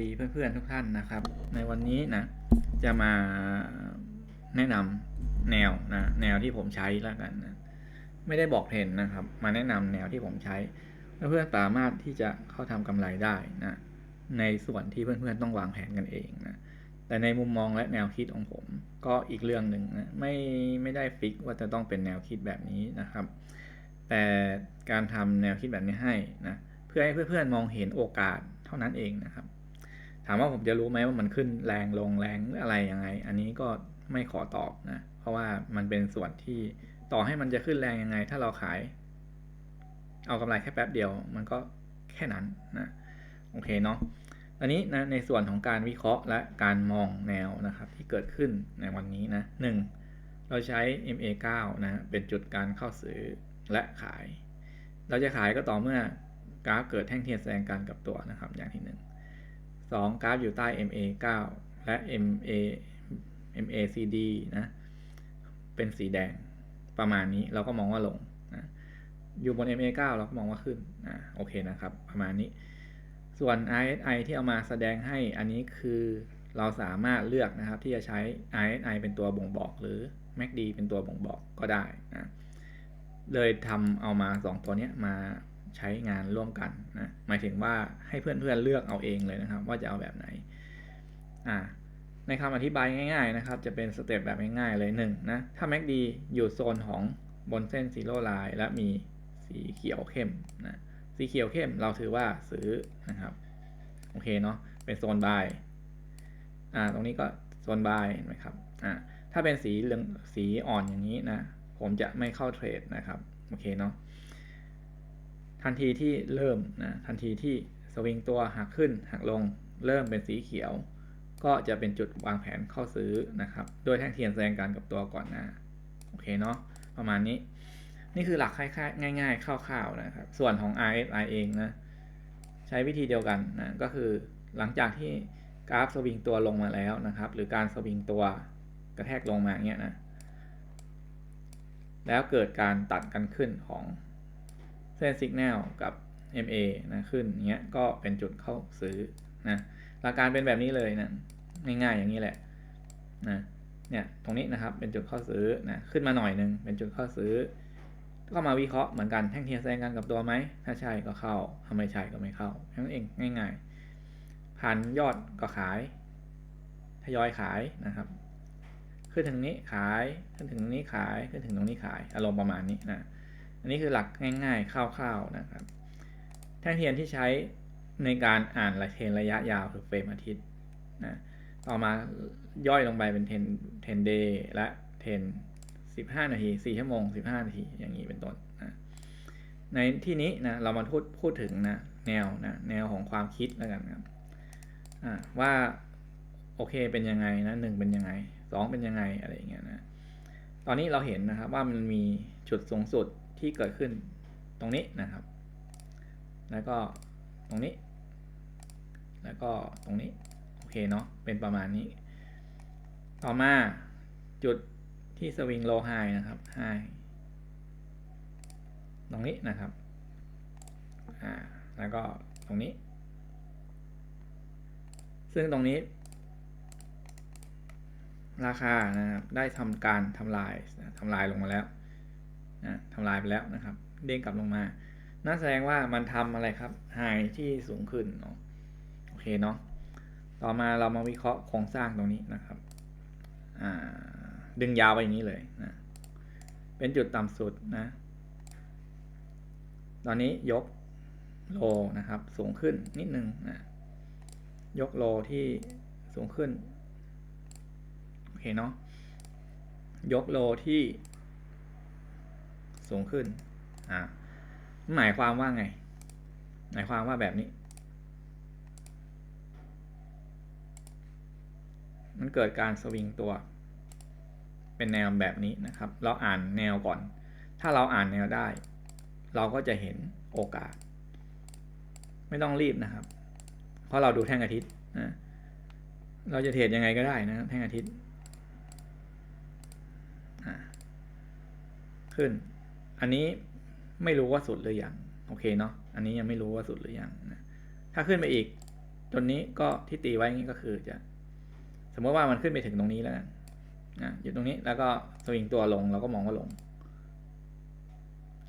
ดีเพื่อนๆทุกท่านนะครับ ในวันนี้นะ จะมาแนะนำแนวนะแนวที่ผมใช้แล้วกันนะไม่ได้บอกเทรนนะครับ มาแนะนำแนวที่ผมใช้เพื่อนๆสามารถที่จะเข้าทำกำไรได้นะในส่วนที่เพื่อนๆต้องวางแผนกันเองนะแต่ในมุมมองและแนวคิดของผมก็อีกเรื่องหนึ่งนะไม่ไม่ได้ฟิกว่าจะต้องเป็นแนวคิดแบบนี้นะครับ แต่การทำแนวคิดแบบนี้ให้นะเพื่อให้เพื่อนๆมองเห็นโอกาสเท่านั้นเองนะครับ ถามว่าผมจะรู้ไหมว่ามันขึ้นแรงลงแรงหรืออะไรยังไง อันนี้ก็ไม่ขอตอบนะ เพราะว่ามันเป็นส่วนที่ต่อให้มันจะขึ้นแรงยังไง ถ้าเราขาย เอากำไรแค่แป๊บเดียว มันก็แค่นั้นนะโอเคเนาะอันนี้นะในส่วนของการวิเคราะห์และการมองแนวนะครับที่เกิดขึ้นในวันนี้นะหนึ่งเราใช้ MA9 นะเป็นจุดการเข้าซื้อและขาย เราจะขายก็ต่อเมื่อกราฟเกิดแท่งเทียนแสดงการกับตัวนะครับอย่างที่หนึ่ง สองกราฟอยู่ใต้ MA9 และ MA MACD นะ เป็นสีแดงประมาณนี้เราก็มองว่าลงนะอยู่บน MA9 เราก็มองว่าขึ้นอ่าโอเคนะครับ ประมาณนี้ ส่วน RSI ที่เอามาแสดงให้อันนี้คือเราสามารถเลือกนะครับที่จะใช้ RSI เป็นตัวบ่งบอก หรือ MACD เป็นตัวบ่งบอกก็ได้นะเลยทำเอามา 2 ตัวนี้มา ใช้งานร่วมกันนะหมายถึงว่าให้เพื่อนๆเลือกเอาเองเลยนะครับ ว่าจะเอาแบบไหนอ่าในคำอธิบายง่ายๆนะครับ จะเป็นสเต็ปแบบง่ายๆเลยหนึ่งนะถ้า MACD อยู่โซนของบนเส้นซีโร่ไลน์และมีสีเขียวเข้มนะสีเขียวเข้มเราถือว่าซื้อนะครับโอเคเนาะเป็นโซนบายอ่าตรงนี้ก็โซนบายไหมครับอ่าถ้าเป็นสีเหลืองสีอ่อนอย่างนี้นะผมจะไม่เข้าเทรดนะครับโอเคเนาะ ทันทีที่เริ่มนะทันทีที่สวิงตัวหักขึ้นหักลงเริ่มเป็นสีเขียว ก็จะเป็นจุดวางแผนเข้าซื้อนะครับโดยแท่งเทียนแสดงการกับตัวก่อนหน้าโอเคเนาะประมาณนี้นี่คือหลักคล้ายๆง่ายๆคร่าวๆนะครับส่วนของ RSI เองนะใช้วิธีเดียวกันนะก็คือหลังจากที่กราฟสวิงตัวลงมาแล้วนะครับ หรือการสวิงตัวกระแทกลงมาเงี้ยนะแล้วเกิดการตัดกันขึ้นของ เส้นสัญญาณกับ MA นะขึ้นเงี้ยก็เป็นจุดเข้าซื้อนะหลักการเป็นแบบนี้เลยนะง่ายๆอย่างนี้แหละนะเนี่ยตรงนี้นะครับเป็นจุดเข้าซื้อนะขึ้นมาหน่อยหนึ่งเป็นจุดเข้าซื้อ ก็มาวิเคราะห์เหมือนกันแท่งเทียนแสดงกันกับตัวไหมถ้าใช่ก็เข้าถ้าไม่ใช่ก็ไม่เข้าแค่นั้นเองง่าย ๆ ผ่านยอดก็ขายทยอยขายนะครับขึ้นถึงนี้ขายขึ้นถึงนี้ขายขึ้นถึงตรงนี้ขายอารมณ์ประมาณนี้นะ อันนี้คือหลักง่ายๆคร่าวๆนะครับ แท่งเทียนที่ใช้ในการอ่านระเทนระยะยาวคือเฟรมอาทิตย์นะต่อมาย่อยลงไปเป็นเทนเทนเดย์และเทนสิบห้านาทีสี่ชั่วโมงสิบห้านาที อย่างนี้เป็นต้นนะในที่นี้นะเรามาพูดพูดถึงนะแนวนะแนวของความคิดแล้วกันครับว่าโอเคเป็นยังไงนะหนึ่งเป็นยังไงสองเป็นยังไงอะไรอย่างเงี้ยนะตอนนี้เราเห็นนะครับว่ามันมีจุดสูงสุด ที่เกิดขึ้นตรงนี้นะครับ แล้วก็ตรงนี้ แล้วก็ตรงนี้ โอเคเนาะ เป็นประมาณนี้ ต่อมาจุดที่สวิงโลไฮนะครับไฮตรงนี้นะครับ อ่า แล้วก็ตรงนี้ ซึ่งตรงนี้ ราคานะครับ ได้ทำการทำลายทำลายลงมาแล้ว ทำลายไปแล้วนะครับ เด้งกลับลงมานั่นแสดงว่ามันทำอะไรครับไฮที่สูงขึ้นเนาะโอเคเนาะต่อมาเรามาวิเคราะห์โครงสร้างตรงนี้นะครับดึงยาวไปอย่างนี้เลยนะเป็นจุดต่ำสุดนะ ตอนนี้ยกโลนะครับ สูงขึ้นนิดนึงนะยกโลที่สูงขึ้นโอเคเนาะยกโลที่ สูงขึ้น อ่า หมายความว่าไง หมายความว่าแบบนี้ มันเกิดการสวิงตัว เป็นแนวแบบนี้นะครับ เราอ่านแนวก่อน ถ้าเราอ่านแนวได้ เราก็จะเห็นโอกาส ไม่ต้องรีบนะครับ เพราะเราดูแท่งอาทิตย์นะเราจะเทรดยังไงก็ได้นะแท่งอาทิตย์ขึ้น อันนี้ไม่รู้ว่าสุดหรือยังโอเคเนาะอันนี้ยังไม่รู้ว่าสุดหรือยังนะถ้าขึ้นไปอีกจนนี้ก็ที่ตีไว้งนี้ก็คือจะ สมมติว่ามันขึ้นไปถึงตรงนี้แล้วกันนะอยู่ตรงนี้แล้วก็สวิงตัวลงเราก็มองว่าลง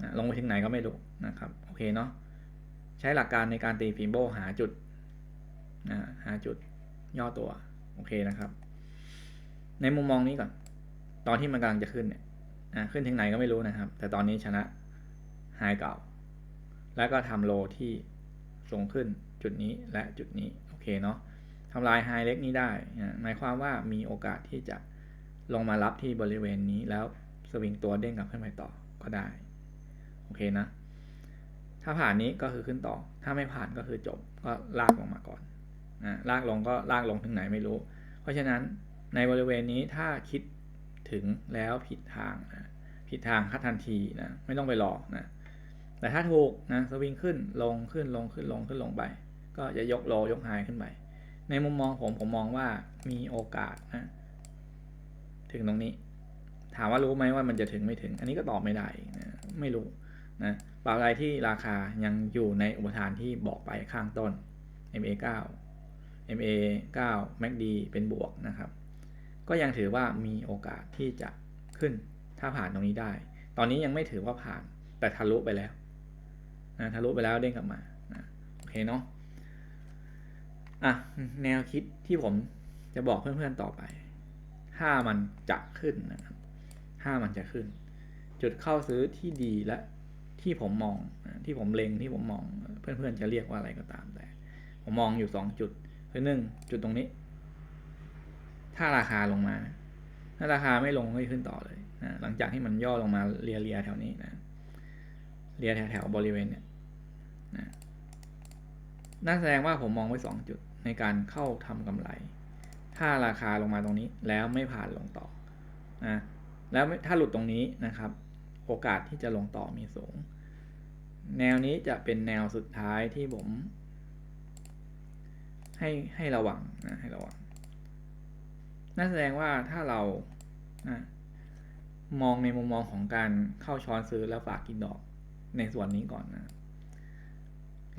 นะลงไปถึงไหนก็ไม่รู้นะครับโอเคเนาะใช้หลักการในการตีฟิมโบหาจุดนะหาจุดย่อตัวโอเคนะครับ ในมุมมองนี้ก่อน ตอนที่มันกำลังจะขึ้นเนี่ย นะขึ้นถึงไหนก็ไม่รู้นะครับ แต่ตอนนี้ชนะไฮเก่า แล้วก็ทำโลที่ส่งขึ้นจุดนี้และจุดนี้โอเคเนาะทำลายไฮเล็กนี้ได้หมายความว่ามีโอกาสที่จะลงมารับที่บริเวณนี้แล้วสวิงตัวเด้งกลับขึ้นไปต่อก็ได้ โอเคนะ ถ้าผ่านนี้ก็คือขึ้นต่อ ถ้าไม่ผ่านก็คือจบก็ลากลงมาก่อนนะลากลงก็ลากลงถึงไหนไม่รู้ เพราะฉะนั้นในบริเวณนี้ถ้าคิด ถึงแล้วผิดทางนะผิดทางคัดทันทีนะไม่ต้องไปรอนะแต่ถ้าถูกนะสวิงขึ้นลงขึ้นลงขึ้นลงขึ้นลงไป ก็จะยกโลยกไฮขึ้นไป ในมุมมองผมผมมองว่ามีโอกาสนะถึงตรงนี้ ถามว่ารู้ไหมว่ามันจะถึงไม่ถึง อันนี้ก็ตอบไม่ได้นะไม่รู้นะปลาอะไรที่ราคายังอยู่ในอุปทานที่บอกไปข้างต้น MA 9 MA 9 MACD เป็นบวกนะครับ ก็ยังถือว่ามีโอกาสที่จะขึ้นถ้าผ่านตรงนี้ได้ ตอนนี้ยังไม่ถือว่าผ่านแต่ทะลุไปแล้วนะทะลุไปแล้วเด้งกลับมานะโอเคเนาะอะแนวคิดที่ผมจะบอกเพื่อนๆต่อไป ถ้ามันจะขึ้นนะครับถ้ามันจะขึ้น จุดเข้าซื้อที่ดีและที่ผมมองที่ผมเล็งที่ผมมองเพื่อนๆจะเรียกว่าอะไรก็ตามแต่ ผมมองอยู่สองจุดคือหนึ่งจุดตรงนี้ ถ้าราคาลงมา ถ้าราคาไม่ลงก็ขึ้นต่อเลยนะหลังจากที่มันย่อลงมาเลียเลียๆแถวนี้นะเลียแถวๆบริเวณเนี่ยนะนั่นแสดงว่าผมมองไว้สองจุดในการเข้าทำกำไร ถ้าราคาลงมาตรงนี้แล้วไม่ผ่านลงต่อนะแล้วถ้าหลุดตรงนี้นะครับ โอกาสที่จะลงต่อมีสูง แนวนี้จะเป็นแนวสุดท้ายที่ผม ให้ให้ระวังนะให้ระวัง นั่นแสดงว่าถ้าเรามองในมุมมองของการเข้าช้อนซื้อแล้วฝากกินดอกในส่วนนี้ก่อนนะ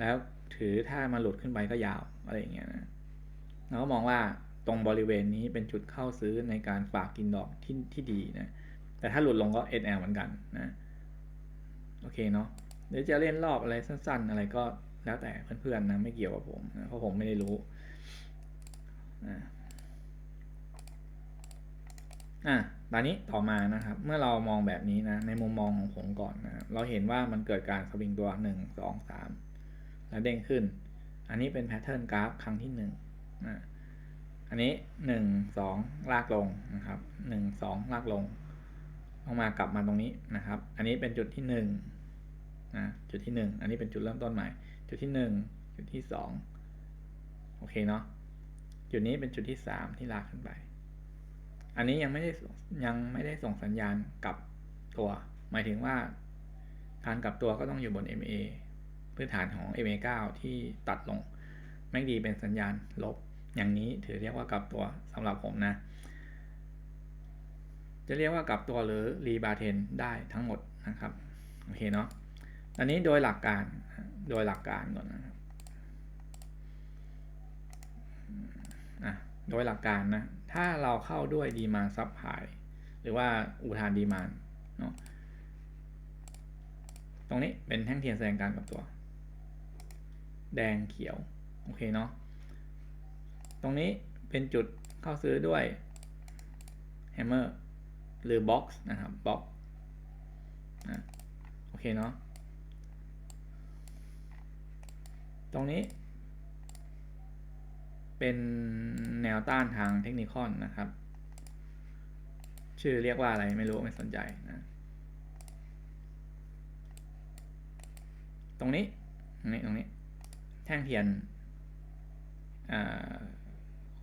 แล้วถือถ้ามาหลุดขึ้นไปก็ยาวอะไรอย่างเงี้ยนะเราก็มองว่าตรงบริเวณนี้เป็นจุดเข้าซื้อในการฝากกินดอกที่ที่ดีนะ แต่ถ้าหลุดลงก็ SL เหมือนกันนะ โอเคเนาะ เดี๋ยวจะเล่นรอบอะไรสั้น ๆ อะไรก็แล้วแต่เพื่อนๆนะไม่เกี่ยวกับผมนะเพราะผมไม่ได้รู้อ่า อะตอนนี้ต่อมานะครับ เมื่อเรามองแบบนี้นะ ในมุมมองของผมก่อนนะ เราเห็นว่ามันเกิดการสวิงตัวหนึ่งสองสามแล้วเด้งขึ้น อันนี้เป็นแพทเทิร์นกราฟครั้งที่หนึ่งนะอันนี้หนึ่งสองลากลงนะครับหนึ่งสองลากลงลงมากลับมาตรงนี้นะครับ อันนี้เป็นจุดที่หนึ่งนะจุดที่หนึ่งอันนี้เป็นจุดเริ่มต้นใหม่ จุดที่หนึ่งจุดที่สองโอเคเนาะจุดนี้เป็นจุดที่สามที่ลากขึ้นไป อันนี้ยังไม่ได้ยังไม่ได้ส่งสัญญาณกลับตัว หมายถึงว่าการกลับตัวก็ต้องอยู่บน MA พื้นฐานของ MA 9 ที่ตัดลงแม็กดีเป็นสัญญาณลบ อย่างนี้ถือเรียกว่ากลับตัวสำหรับผมนะ จะเรียกว่ากลับตัวหรือรีบาเทนได้ทั้งหมดนะครับ โอเคเนาะอันนี้โดยหลักการโดยหลักการก่อนนะครับอะ โดยหลักการนะ ถ้าเราเข้าด้วยดีมาซับพายหรือว่าอุทานดีมานเนาะตรงนี้เป็นแท่งเทียนแสดงการกับตัว แดงเขียว โอเคเนาะตรงนี้เป็นจุดเข้าซื้อด้วยแฮมเมอร์หรือบ็อกซ์นะครับบ็อกนะโอเคเนาะตรงนี้ เป็นแนวต้านทางเทคนิคอนนะครับ ชื่อเรียกว่าอะไรไม่รู้ไม่สนใจนะ ตรงนี้ ตรงนี้ ตรงนี้ แท่งเทียน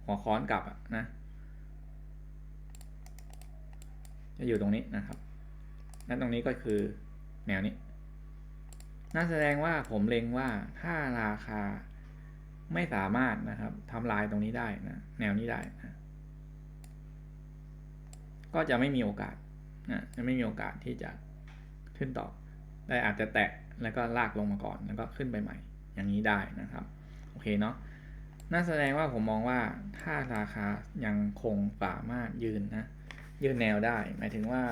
หัวค้อนกลับนะ จะอยู่ตรงนี้นะครับ และตรงนี้ก็คือแนวนี้ น่าแสดงว่าผมเล็งว่าถ้าราคา ไม่สามารถนะครับทำลายตรงนี้ได้นะแนวนี้ได้นะก็จะไม่มีโอกาสนะจะไม่มีโอกาสที่จะขึ้นต่อ ได้อาจจะแตะแล้วก็ลากลงมาก่อนแล้วก็ขึ้นไปใหม่ อย่างนี้ได้นะครับโอเคเนาะน่าแสดงว่าผมมองว่าถ้าราคายังคงสามารถยืนนะยืนแนวได้ หมายถึงว่า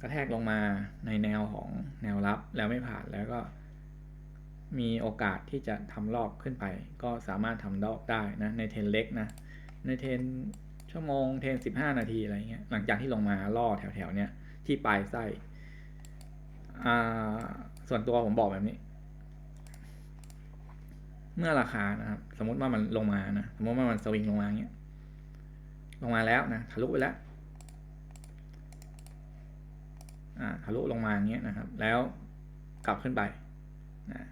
กระแทกลงมาในแนวของแนวรับแล้วไม่ผ่านแล้วก็ มีโอกาสที่จะทำรอบขึ้นไป ก็สามารถทำรอบได้นะในเทนเล็กนะในเทนชั่วโมงเทนสิบห้านาทีอะไรเงี้ยหลังจากที่ลงมาล่อแถวๆเนี้ยที่ปลายไส้อ่าส่วนตัวผมบอกแบบนี้ เมื่อราคานะครับ สมมติว่ามันลงมานะสมมติว่ามันสวิงลงมาเงี้ยลงมาแล้วนะทะลุไปแล้วอ่าทะลุลงมาอย่างเงี้ยนะครับ แล้วกลับขึ้นไปนะ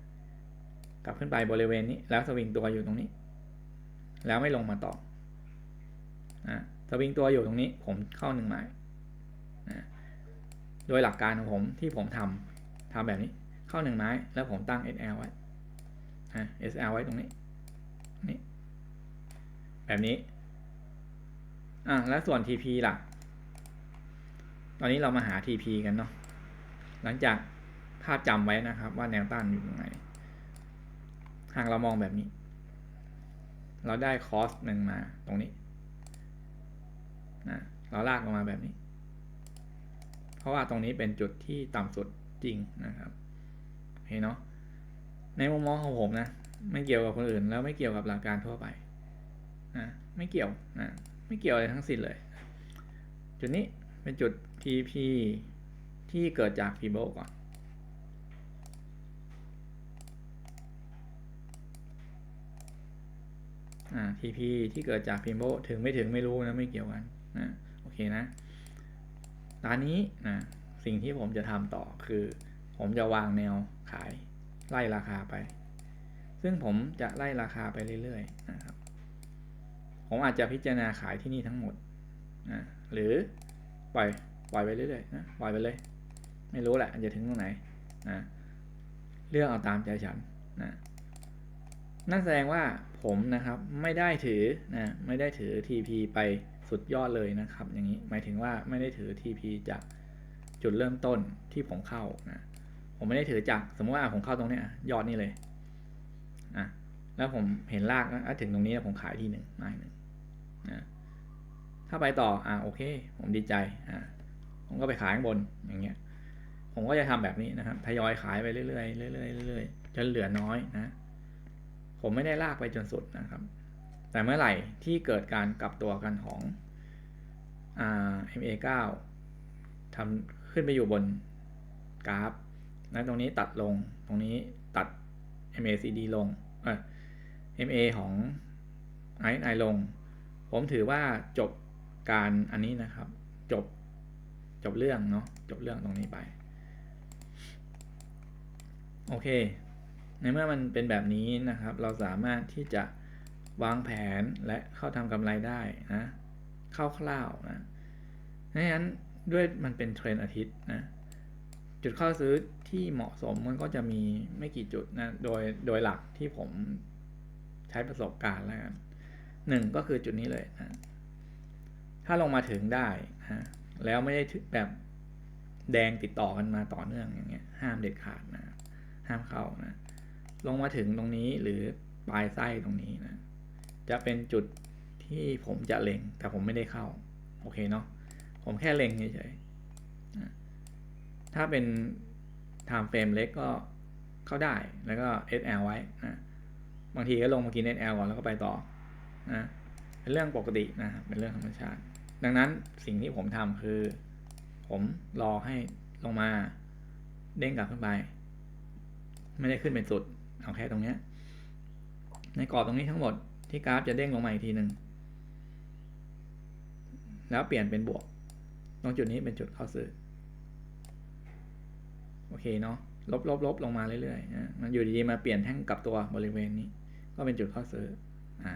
กลับขึ้นไปบริเวณนี้ แล้วสวิงตัวอยู่ตรงนี้ แล้วไม่ลงมาต่ออ่าสวิงตัวอยู่ตรงนี้ ผมเข้าหนึ่งหมายนะโดยหลักการของผมที่ผมทำทำแบบนี้เข้าหนึ่งไม้ แล้วผมตั้ง SL ไว้อ่า SL ไว้ตรงนี้นี่แบบนี้อะแล้วส่วน TP ล่ะ ตอนนี้เรามาหา TP กันเนาะหลังจากภาพจำไว้นะครับว่าแนวต้านอยู่ตรงไหน หากเรามองแบบนี้ เราได้คอสหนึ่งมาตรงนี้นะเราลากลงมาแบบนี้ เพราะว่าตรงนี้เป็นจุดที่ต่ำสุดจริงนะครับโอเคเนาะในมุมมองของผมนะ ไม่เกี่ยวกับคนอื่น แล้วไม่เกี่ยวกับหลักการทั่วไปนะไม่เกี่ยวนะไม่เกี่ยวอะไรทั้งสิ้นเลย จุดนี้เป็นจุด TP ที่เกิดจากฟีโบก่อน อ่า TP ที่เกิดจากฟีโบถึงไม่ถึงไม่รู้นะไม่เกี่ยวกันนะโอเคนะตอนนี้นะสิ่งที่ผมจะทำต่อคือ ผมจะวางแนวขายไล่ราคาไป ซึ่งผมจะไล่ราคาไปเรื่อยๆนะครับผมอาจจะพิจารณาขายที่นี่ทั้งหมดนะหรือปล่อยปล่อยไปเรื่อยๆนะปล่อยไปเลย ไม่รู้แหละจะถึงตรงไหนนะเลือกเอาตามใจฉันนะ นั่นแสดงว่าผมนะครับไม่ได้ถือนะไม่ได้ถือ TP ไปสุดยอดเลยนะครับ อย่างนี้หมายถึงว่าไม่ได้ถือ TP จากจุดเริ่มต้นที่ผมเข้านะผมไม่ได้ถือจากสมมติว่าผมเข้าตรงนี้ยอดนี่เลยอะแล้วผมเห็นลากนะถึงตรงนี้ผมขายที่หนึ่งไม้หนึ่งนะถ้าไปต่ออะโอเค ผมดีใจอะผมก็ไปขายข้างบนอย่างเงี้ยผมก็จะทำแบบนี้นะครับทยอยขายไปเรื่อยๆเรื่อยๆเรื่อยๆจนเหลือน้อยนะ ผมไม่ได้ลากไปจนสุดนะครับ แต่เมื่อไหร่ที่เกิดการกลับตัวกันของอ MA9 ทำขึ้นไปอยู่บนกราฟแล้วตรงนี้ตัดลง ตรงนี้ตัด MACD ลงเออ MA ของ RSI ลง ผมถือว่าจบการอันนี้นะครับ จบจบเรื่องเนาะจบเรื่องตรงนี้ไป โอเค ในเมื่อมันเป็นแบบนี้นะครับ เราสามารถที่จะวางแผนและเข้าทำกำไรได้นะคร่าวๆนะดังนั้นด้วยมันเป็นเทรนอาทิตย์นะจุดเข้าซื้อที่เหมาะสมมันก็จะมีไม่กี่จุดนะโดยโดยหลักที่ผมใช้ประสบการณ์แล้วกันหนึ่งก็คือจุดนี้เลยนะถ้าลงมาถึงได้นะแล้วไม่ได้แบบแดงติดต่อกันมาต่อเนื่องอย่างเงี้ยห้ามเด็ดขาดนะห้ามเข้านะ ลงมาถึงตรงนี้หรือปลายไส้ตรงนี้นะ จะเป็นจุดที่ผมจะเล็ง แต่ผมไม่ได้เข้า โอเคเนาะผมแค่เล็งเฉยๆถ้าเป็น time frame เล็กก็เข้าได้แล้วก็ SL ไว้นะบางทีก็ลงมากิน SL ก่อนแล้วก็ไปต่อนะเป็นเรื่องปกตินะครับเป็นเรื่องธรรมชาติ ดังนั้นสิ่งที่ผมทำคือ ผมรอให้ลงมาเด้งกลับขึ้นไป ไม่ได้ขึ้นเป็นสุด เอาแค่ตรงเนี้ยในกรอบตรงนี้ทั้งหมดที่กราฟจะเด้งลงมาอีกทีหนึ่งแล้วเปลี่ยนเป็นบวก ตรงจุดนี้เป็นจุดเข้าซื้อ โอเคเนาะลบลบลบลงมาเรื่อยๆนะมันอยู่ดีๆมาเปลี่ยนแท่งกลับตัวบริเวณนี้ ก็เป็นจุดเข้าซื้ออ่า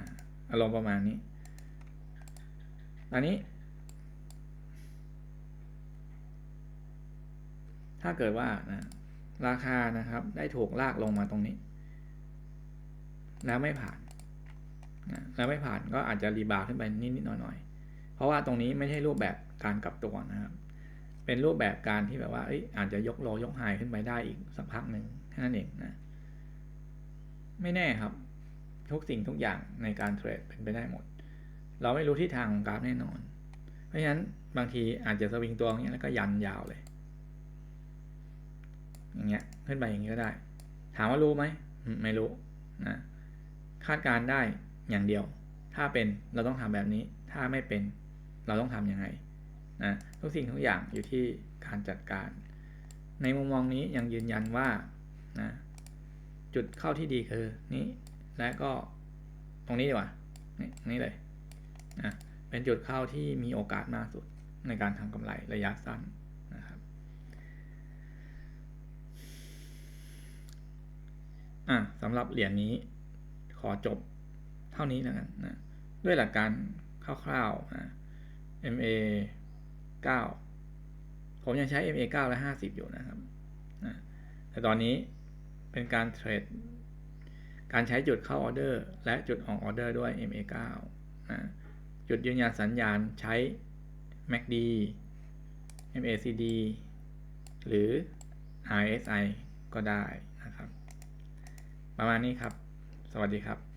อารมณ์ประมาณนี้อันนี้ ถ้าเกิดว่านะราคานะครับได้ถูกลากลงมาตรงนี้ แล้วไม่ผ่านนะแล้วไม่ผ่านก็อาจจะรีบาวขึ้นไปนิดๆหน่อยๆ เพราะว่าตรงนี้ไม่ใช่รูปแบบการกลับตัวนะครับ เป็นรูปแบบการที่แบบว่าเอ้ยอาจจะยกโลยกไฮขึ้นไปได้อีกสักพักหนึ่งแค่นั้นเองนะ ไม่แน่ครับ ทุกสิ่งทุกอย่างในการเทรดเป็นไปได้หมด เราไม่รู้ทิศทางของกราฟแน่นอน เพราะฉะนั้นบางทีอาจจะสวิงตัวอย่างเงี้แล้วก็ยันยาวเลย อย่างเงี้ยขึ้นไปอย่างนี้ก็ได้ ถามว่ารู้ไหมไม่รู้นะ คาดการได้อย่างเดียว ถ้าเป็นเราต้องทำแบบนี้ ถ้าไม่เป็นเราต้องทำยังไงนะทุกสิ่งทุกอย่างอยู่ที่การจัดการ ในมุมมองนี้ยังยืนยันว่านะจุดเข้าที่ดีคือนี้และก็ตรงนี้ดีกว่านี่นี่เลยนะเป็นจุดเข้าที่มีโอกาสมากสุดในการทำกำไรระยะสั้นนะครับอะสำหรับเหรียญนี้ จบเท่านี้แล้วกันนะด้วยหลักการคร่าวๆนะ MA 9 ผมยังใช้ MA 9 และ 50 อยู่นะครับนะแต่ตอนนี้เป็นการเทรด การใช้จุดเข้าออเดอร์ และจุดออกออเดอร์ด้วย MA 9นะจุดยืนยันสัญญาณใช้ MACD MACD หรือ RSI ก็ได้นะครับ ประมาณนี้ครับ สวัสดีครับ